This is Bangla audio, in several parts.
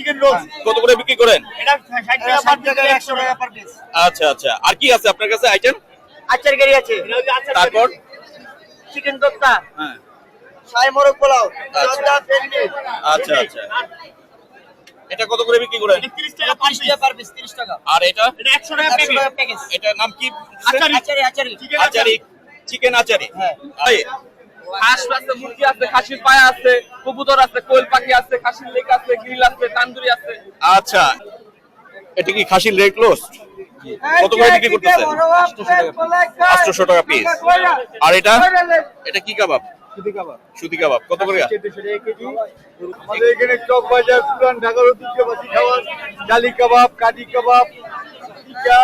চিকেন কত করে বিক্রি করেন? এটা ষাট টাকা পার পিস একশো টাকা পার পিস আচ্ছা আচ্ছা। আর কি আছে আপনার কাছে আইটেম আচার গাড়ি আছে। তারপর? চিকেন দোক্তা হ্যাঁ। সাই মোরগ পোলাও। আচ্ছা। আচ্ছা আচ্ছা। এটা কত করে বিক্রি করেন? তিরিশ টাকা পার পিস পার পিস তিরিশ টাকা। আর এটা? এটা একশো টাকা প্যাকেজ এটার নাম কি? আচারি। আচারি আচারি। আচারি। চিকেন আচারি। হ্যাঁ। হাঁস আছে মুরগি আছে খাসির পায়া আছে কবুতর আছে কোয়েল পাখি আছে খাসির লেক আছে গ্রিল আছে তান্দুরি আছে। আচ্ছা এটা কি খাসির রেড রোস্ট কত করে বিক্রি করতেছেন? আটশোশো টাকা পিস আর এটা? এটা কি কাবাব? সুতি কাবাব। কত করে? আমাদের এখানে চক বাজার পুরান ঢাকার খাবার জালি কাবাব কাটি কাবাব টিকা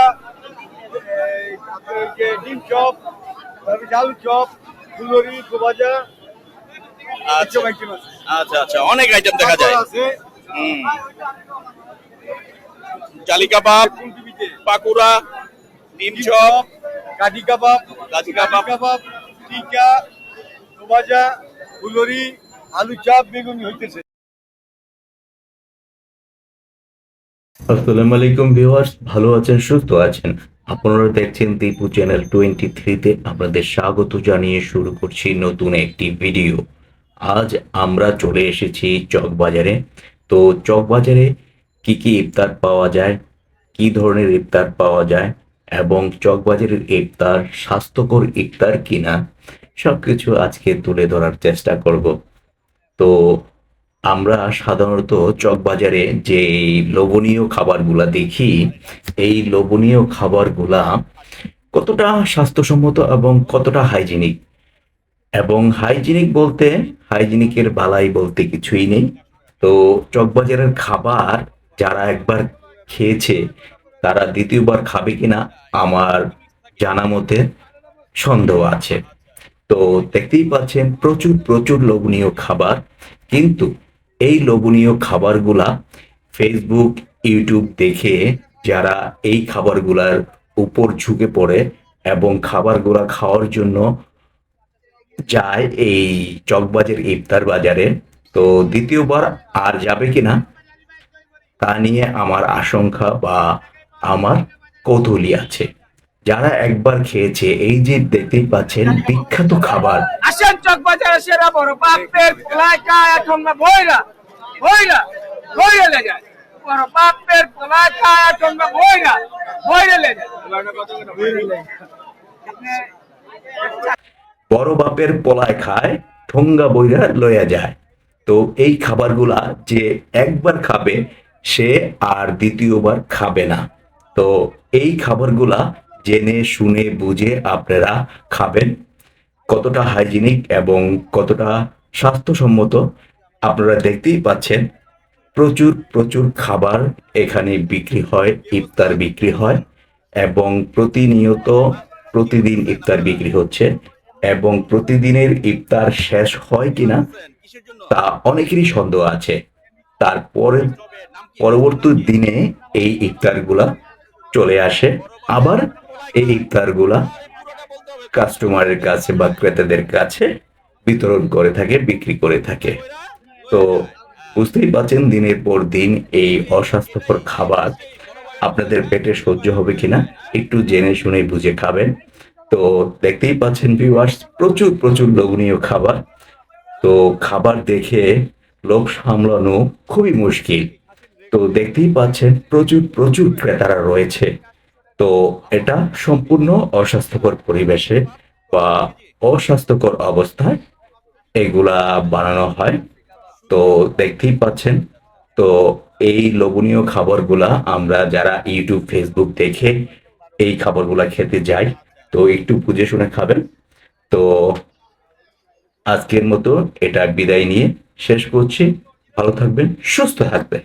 ডিম চপ তারপরে চপ ফুলরি গোবাজা আচ্ছা। আচ্ছা আচ্ছা অনেক আইটেম দেখা যায়। হুম। জালি কাবাব পাকুড়া ডিম চপ কাটি কাবাব কাঠি কাবাব। কাবাব টিকা গোবাজা ফুলরি আলু চপ বেগুনি হইতেছে। আসসালামু আলাইকুম ভিউয়ার্স ভালো আছেন সুস্থ আছেন? আপনারা দেখছেন দীপু চ্যানেল টোয়েন্টি থ্রিতে। আপনাদের স্বাগত জানিয়ে শুরু করছি নতুন একটি ভিডিও। আজ আমরা চলে এসেছি চকবাজারে। তো চকবাজারে কি কি ইফতার পাওয়া যায়, কি ধরনের ইফতার পাওয়া যায়, এবং চকবাজারের ইফতার স্বাস্থ্যকর ইফতার কিনা সব কিছু আজকে তুলে ধরার চেষ্টা করব। তো আমরা সাধারণত চকবাজারে যে লোভনীয় খাবারগুলা দেখি, এই লোভনীয় খাবারগুলা কতটা স্বাস্থ্যসম্মত এবং কতটা হাইজিনিক? এবং হাইজিনিক বলতে, হাইজিনিকের বালাই বলতে কিছুই নেই। তো চকবাজারের খাবার যারা একবার খেয়েছে, তারা দ্বিতীয়বার খাবে কিনা আমার জানা মতে সন্দেহ আছে। তো দেখতেই পাচ্ছেন, প্রচুর প্রচুর লোভনীয় খাবার। কিন্তু এই লোভনীয় খাবারগুলা ফেসবুক ইউটিউব দেখে যারা এই খাবারগুলার উপর ঝুঁকে পড়ে এবং খাবারগুলা খাওয়ার জন্য যায় এই চকবাজার ইফতার বাজারে, তো দ্বিতীয়বার আর যাবে কিনা তা নিয়ে আমার আশঙ্কা বা আমার কৌতূহলী আছে। যারা একবার খেয়েছে এই যে দেখতেই পাচ্ছেন বিখ্যাত খাবার। আসেন চক বাজারে সেরা বড় বাপের পোলায় কায়া ঠোঙ্গা ভইরা ভইরা ভইরা লে যায়। বড় বাপের পোলায় কায়া ঠোঙ্গা ভইরা ভইরা লে যায়। বড় বাপের পলায় খায় ঠোঙ্গা বইরা লইয়া যায়। তো এই খাবারগুলা যে একবার খাবে সে আর দ্বিতীয়বার খাবে না। তো এই খাবারগুলা জেনে, শুনে, বুঝে আপনারা খাবেন। কতটা হাইজিনিক এবং কতটা স্বাস্থ্যসম্মত আপনারা দেখতেই পাচ্ছেন। প্রচুর প্রচুর খাবার এখানে বিক্রি হয়, ইফতার বিক্রি হয় এবং প্রতিনিয়ত প্রতিদিন ইফতার বিক্রি হচ্ছে এবং প্রতিদিনের ইফতার শেষ হয় কিনা তা অনেকেরই সন্দেহ আছে। তারপরে পরবর্তী দিনে এই ইফতারগুলা চলে আসে। আবার এই ইফতারগুলা কাস্টমারের কাছে বা ক্রেতাদের কাছে বিতরণ করে থাকে, বিক্রি করে থাকে। তো বুঝতেই পারছেন, দিনের পর দিন এই অস্বাস্থ্যকর খাবার আপনাদের পেটে সহ্য হবে কিনা, একটু জেনে শুনে বুঝে খাবেন। তো দেখতেই পাচ্ছেন ভিউয়ার্স প্রচুর প্রচুর লোভনীয় খাবার। তো খাবার দেখে লোভ সামলানো খুবই মুশকিল। তো দেখতেই পাচ্ছেন, প্রচুর প্রচুর ক্রেতারা রয়েছে। তো এটা সম্পূর্ণ অস্বাস্থ্যকর পরিবেশে বা অস্বাস্থ্যকর অবস্থায় এগুলা বানানো হয়। তো দেখতেই পাচ্ছেন, তো এই লোভনীয় খাবারগুলা আমরা যারা ইউটিউব, ফেসবুক দেখে এই খাবারগুলা খেতে যাই, তো একটু বুঝে শুনে খাবেন। তো আজকের মতো এটা বিদায় নিয়ে শেষ করছি। ভালো থাকবেন, সুস্থ থাকবেন।